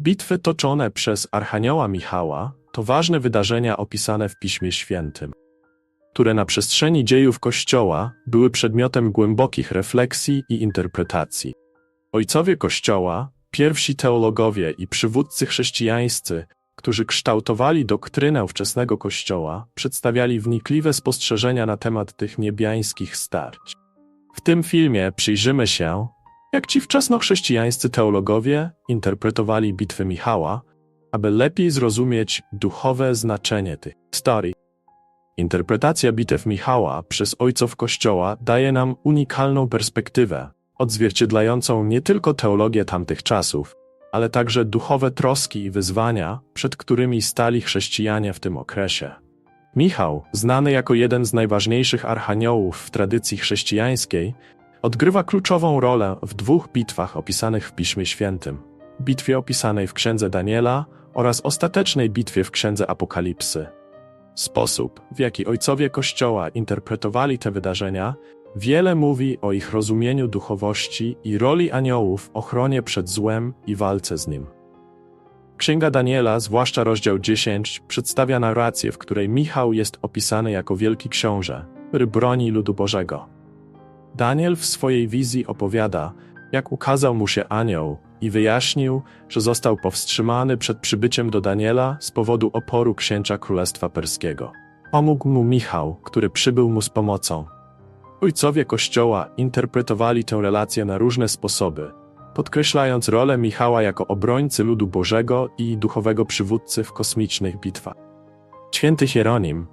Bitwy toczone przez Archanioła Michała to ważne wydarzenia opisane w Piśmie Świętym, które na przestrzeni dziejów Kościoła były przedmiotem głębokich refleksji i interpretacji. Ojcowie Kościoła, pierwsi teologowie i przywódcy chrześcijańscy, którzy kształtowali doktrynę wczesnego Kościoła, przedstawiali wnikliwe spostrzeżenia na temat tych niebiańskich starć. W tym filmie przyjrzymy się, jak ci wczesnochrześcijańscy teologowie interpretowali bitwy Michała, aby lepiej zrozumieć duchowe znaczenie tych historii. Interpretacja bitew Michała przez ojców Kościoła daje nam unikalną perspektywę, odzwierciedlającą nie tylko teologię tamtych czasów, ale także duchowe troski i wyzwania, przed którymi stali chrześcijanie w tym okresie. Michał, znany jako jeden z najważniejszych archaniołów w tradycji chrześcijańskiej, odgrywa kluczową rolę w dwóch bitwach opisanych w Piśmie Świętym: bitwie opisanej w Księdze Daniela oraz ostatecznej bitwie w Księdze Apokalipsy. Sposób, w jaki ojcowie Kościoła interpretowali te wydarzenia, wiele mówi o ich rozumieniu duchowości i roli aniołów w ochronie przed złem i walce z nim. Księga Daniela, zwłaszcza rozdział 10, przedstawia narrację, w której Michał jest opisany jako wielki książę, który broni ludu Bożego. Daniel w swojej wizji opowiada, jak ukazał mu się anioł i wyjaśnił, że został powstrzymany przed przybyciem do Daniela z powodu oporu księcia Królestwa Perskiego. Pomógł mu Michał, który przybył mu z pomocą. Ojcowie Kościoła interpretowali tę relację na różne sposoby, podkreślając rolę Michała jako obrońcy ludu Bożego i duchowego przywódcy w kosmicznych bitwach. Święty Hieronim,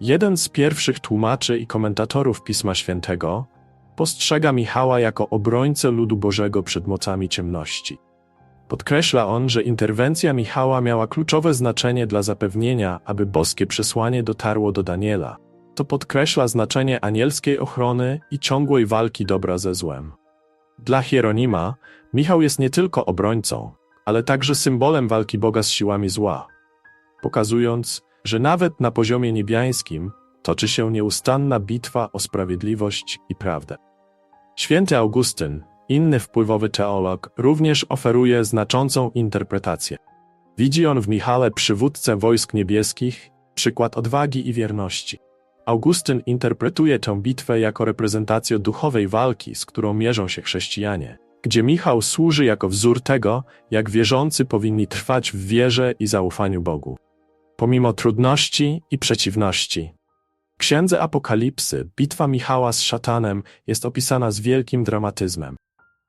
jeden z pierwszych tłumaczy i komentatorów Pisma Świętego, postrzega Michała jako obrońcę ludu Bożego przed mocami ciemności. Podkreśla on, że interwencja Michała miała kluczowe znaczenie dla zapewnienia, aby boskie przesłanie dotarło do Daniela. To podkreśla znaczenie anielskiej ochrony i ciągłej walki dobra ze złem. Dla Hieronima, Michał jest nie tylko obrońcą, ale także symbolem walki Boga z siłami zła, pokazując, że nawet na poziomie niebiańskim toczy się nieustanna bitwa o sprawiedliwość i prawdę. Święty Augustyn, inny wpływowy teolog, również oferuje znaczącą interpretację. Widzi on w Michale przywódcę wojsk niebieskich, przykład odwagi i wierności. Augustyn interpretuje tę bitwę jako reprezentację duchowej walki, z którą mierzą się chrześcijanie, gdzie Michał służy jako wzór tego, jak wierzący powinni trwać w wierze i zaufaniu Bogu. Pomimo trudności i przeciwności, Księdze Apokalipsy bitwa Michała z szatanem jest opisana z wielkim dramatyzmem.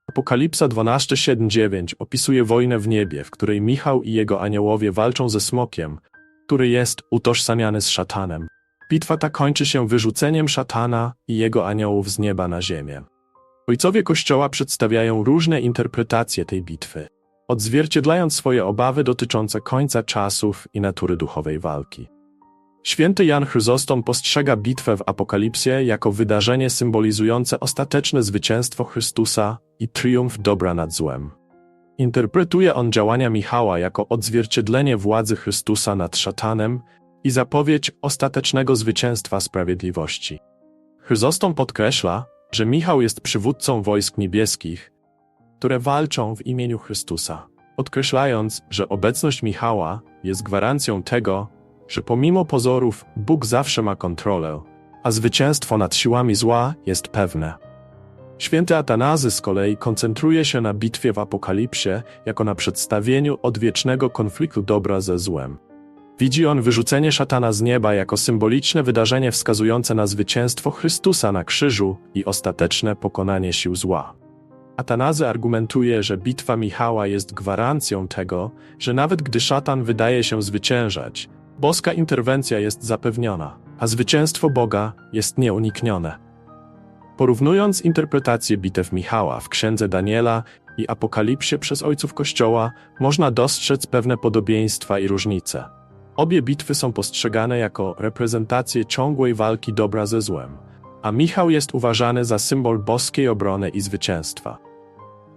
Apokalipsa 12:7-9 opisuje wojnę w niebie, w której Michał i jego aniołowie walczą ze smokiem, który jest utożsamiany z szatanem. Bitwa ta kończy się wyrzuceniem szatana i jego aniołów z nieba na ziemię. Ojcowie Kościoła przedstawiają różne interpretacje tej bitwy, odzwierciedlając swoje obawy dotyczące końca czasów i natury duchowej walki. Święty Jan Chryzostom postrzega bitwę w Apokalipsie jako wydarzenie symbolizujące ostateczne zwycięstwo Chrystusa i triumf dobra nad złem. Interpretuje on działania Michała jako odzwierciedlenie władzy Chrystusa nad szatanem i zapowiedź ostatecznego zwycięstwa sprawiedliwości. Chryzostom podkreśla, że Michał jest przywódcą wojsk niebieskich, które walczą w imieniu Chrystusa, podkreślając, że obecność Michała jest gwarancją tego, że pomimo pozorów Bóg zawsze ma kontrolę, a zwycięstwo nad siłami zła jest pewne. Święty Atanazy z kolei koncentruje się na bitwie w Apokalipsie jako na przedstawieniu odwiecznego konfliktu dobra ze złem. Widzi on wyrzucenie szatana z nieba jako symboliczne wydarzenie wskazujące na zwycięstwo Chrystusa na krzyżu i ostateczne pokonanie sił zła. Atanazy argumentuje, że bitwa Michała jest gwarancją tego, że nawet gdy szatan wydaje się zwyciężać, boska interwencja jest zapewniona, a zwycięstwo Boga jest nieuniknione. Porównując interpretację bitew Michała w księdze Daniela i Apokalipsie przez ojców Kościoła, można dostrzec pewne podobieństwa i różnice. Obie bitwy są postrzegane jako reprezentacje ciągłej walki dobra ze złem, a Michał jest uważany za symbol boskiej obrony i zwycięstwa.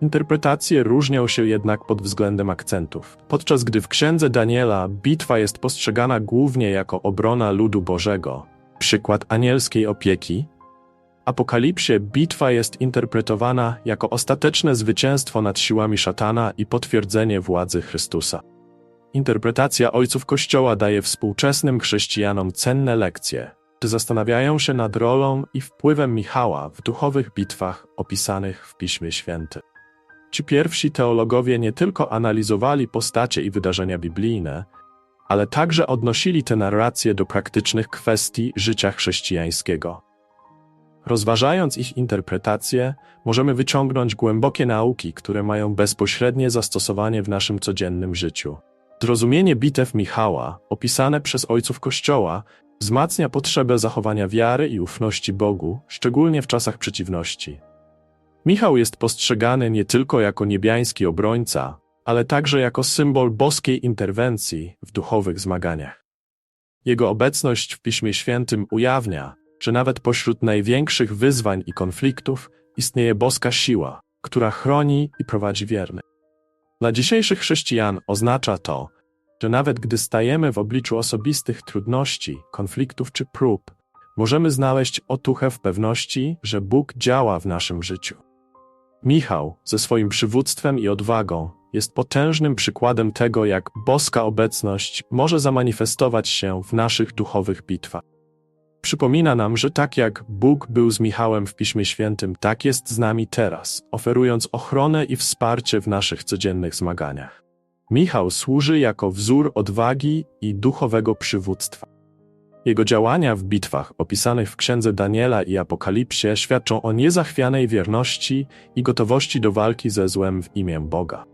Interpretacje różnią się jednak pod względem akcentów. Podczas gdy w księdze Daniela bitwa jest postrzegana głównie jako obrona ludu Bożego, przykład anielskiej opieki, Apokalipsie bitwa jest interpretowana jako ostateczne zwycięstwo nad siłami szatana i potwierdzenie władzy Chrystusa. Interpretacja ojców Kościoła daje współczesnym chrześcijanom cenne lekcje, czy zastanawiają się nad rolą i wpływem Michała w duchowych bitwach opisanych w Piśmie Świętym. Ci pierwsi teologowie nie tylko analizowali postacie i wydarzenia biblijne, ale także odnosili te narracje do praktycznych kwestii życia chrześcijańskiego. Rozważając ich interpretację, możemy wyciągnąć głębokie nauki, które mają bezpośrednie zastosowanie w naszym codziennym życiu. Zrozumienie bitew Michała, opisane przez ojców Kościoła, wzmacnia potrzebę zachowania wiary i ufności Bogu, szczególnie w czasach przeciwności. Michał jest postrzegany nie tylko jako niebiański obrońca, ale także jako symbol boskiej interwencji w duchowych zmaganiach. Jego obecność w Piśmie Świętym ujawnia, że nawet pośród największych wyzwań i konfliktów istnieje boska siła, która chroni i prowadzi wiernych. Dla dzisiejszych chrześcijan oznacza to, że nawet gdy stajemy w obliczu osobistych trudności, konfliktów czy prób, możemy znaleźć otuchę w pewności, że Bóg działa w naszym życiu. Michał, ze swoim przywództwem i odwagą, jest potężnym przykładem tego, jak boska obecność może zamanifestować się w naszych duchowych bitwach. Przypomina nam, że tak jak Bóg był z Michałem w Piśmie Świętym, tak jest z nami teraz, oferując ochronę i wsparcie w naszych codziennych zmaganiach. Michał służy jako wzór odwagi i duchowego przywództwa. Jego działania w bitwach opisanych w księdze Daniela i Apokalipsie świadczą o niezachwianej wierności i gotowości do walki ze złem w imię Boga.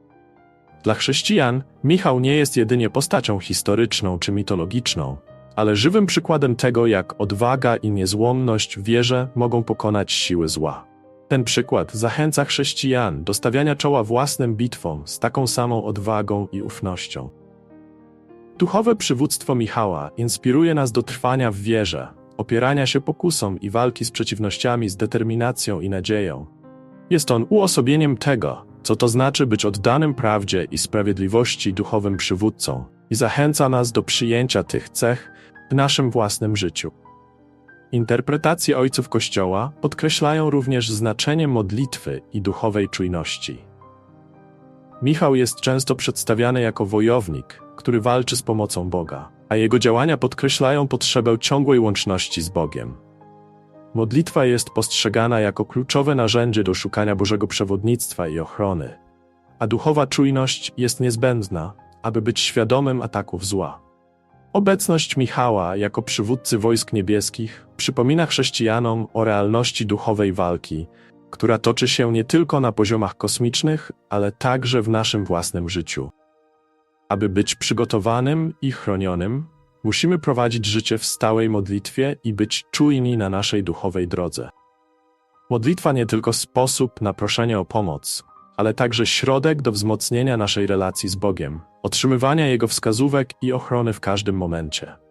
Dla chrześcijan Michał nie jest jedynie postacią historyczną czy mitologiczną, ale żywym przykładem tego, jak odwaga i niezłomność w wierze mogą pokonać siły zła. Ten przykład zachęca chrześcijan do stawiania czoła własnym bitwom z taką samą odwagą i ufnością. Duchowe przywództwo Michała inspiruje nas do trwania w wierze, opierania się pokusom i walki z przeciwnościami z determinacją i nadzieją. Jest on uosobieniem tego, co to znaczy być oddanym prawdzie i sprawiedliwości duchowym przywódcą i zachęca nas do przyjęcia tych cech w naszym własnym życiu. Interpretacje ojców Kościoła podkreślają również znaczenie modlitwy i duchowej czujności. Michał jest często przedstawiany jako wojownik, który walczy z pomocą Boga, a jego działania podkreślają potrzebę ciągłej łączności z Bogiem. Modlitwa jest postrzegana jako kluczowe narzędzie do szukania Bożego przewodnictwa i ochrony, a duchowa czujność jest niezbędna, aby być świadomym ataków zła. Obecność Michała jako przywódcy wojsk niebieskich przypomina chrześcijanom o realności duchowej walki, która toczy się nie tylko na poziomach kosmicznych, ale także w naszym własnym życiu. Aby być przygotowanym i chronionym, musimy prowadzić życie w stałej modlitwie i być czujni na naszej duchowej drodze. Modlitwa nie tylko sposób na proszenie o pomoc, ale także środek do wzmocnienia naszej relacji z Bogiem, otrzymywania Jego wskazówek i ochrony w każdym momencie.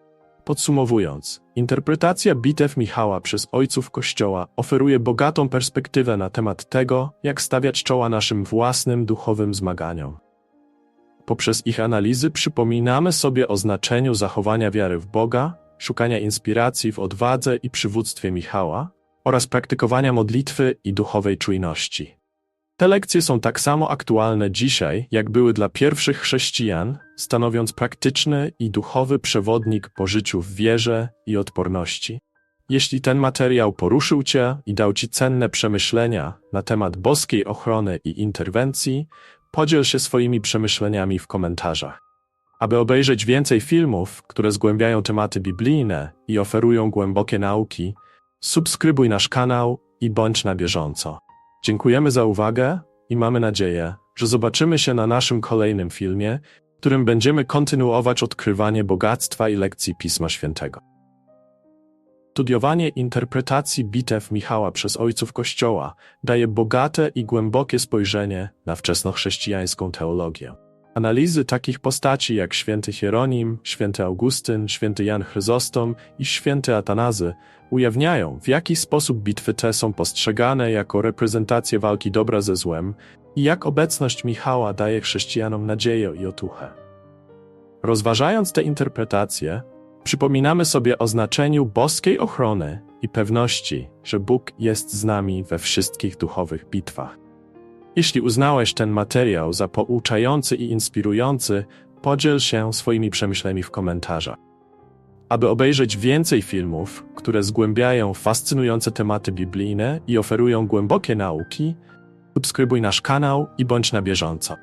Podsumowując, interpretacja bitew Michała przez ojców Kościoła oferuje bogatą perspektywę na temat tego, jak stawiać czoła naszym własnym duchowym zmaganiom. Poprzez ich analizy przypominamy sobie o znaczeniu zachowania wiary w Boga, szukania inspiracji w odwadze i przywództwie Michała oraz praktykowania modlitwy i duchowej czujności. Te lekcje są tak samo aktualne dzisiaj, jak były dla pierwszych chrześcijan, stanowiąc praktyczny i duchowy przewodnik po życiu w wierze i odporności. Jeśli ten materiał poruszył Cię i dał Ci cenne przemyślenia na temat boskiej ochrony i interwencji, podziel się swoimi przemyśleniami w komentarzach. Aby obejrzeć więcej filmów, które zgłębiają tematy biblijne i oferują głębokie nauki, subskrybuj nasz kanał i bądź na bieżąco. Dziękujemy za uwagę i mamy nadzieję, że zobaczymy się na naszym kolejnym filmie, w którym będziemy kontynuować odkrywanie bogactwa i lekcji Pisma Świętego. Studiowanie interpretacji bitew Michała przez ojców Kościoła daje bogate i głębokie spojrzenie na wczesnochrześcijańską teologię. Analizy takich postaci jak święty Hieronim, święty Augustyn, święty Jan Chryzostom i święty Atanazy ujawniają, w jaki sposób bitwy te są postrzegane jako reprezentacje walki dobra ze złem i jak obecność Michała daje chrześcijanom nadzieję i otuchę. Rozważając te interpretacje, przypominamy sobie o znaczeniu boskiej ochrony i pewności, że Bóg jest z nami we wszystkich duchowych bitwach. Jeśli uznałeś ten materiał za pouczający i inspirujący, podziel się swoimi przemyśleniami w komentarzach. Aby obejrzeć więcej filmów, które zgłębiają fascynujące tematy biblijne i oferują głębokie nauki, subskrybuj nasz kanał i bądź na bieżąco.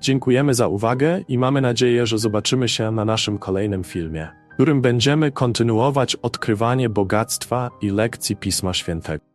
Dziękujemy za uwagę i mamy nadzieję, że zobaczymy się na naszym kolejnym filmie, w którym będziemy kontynuować odkrywanie bogactwa i lekcji Pisma Świętego.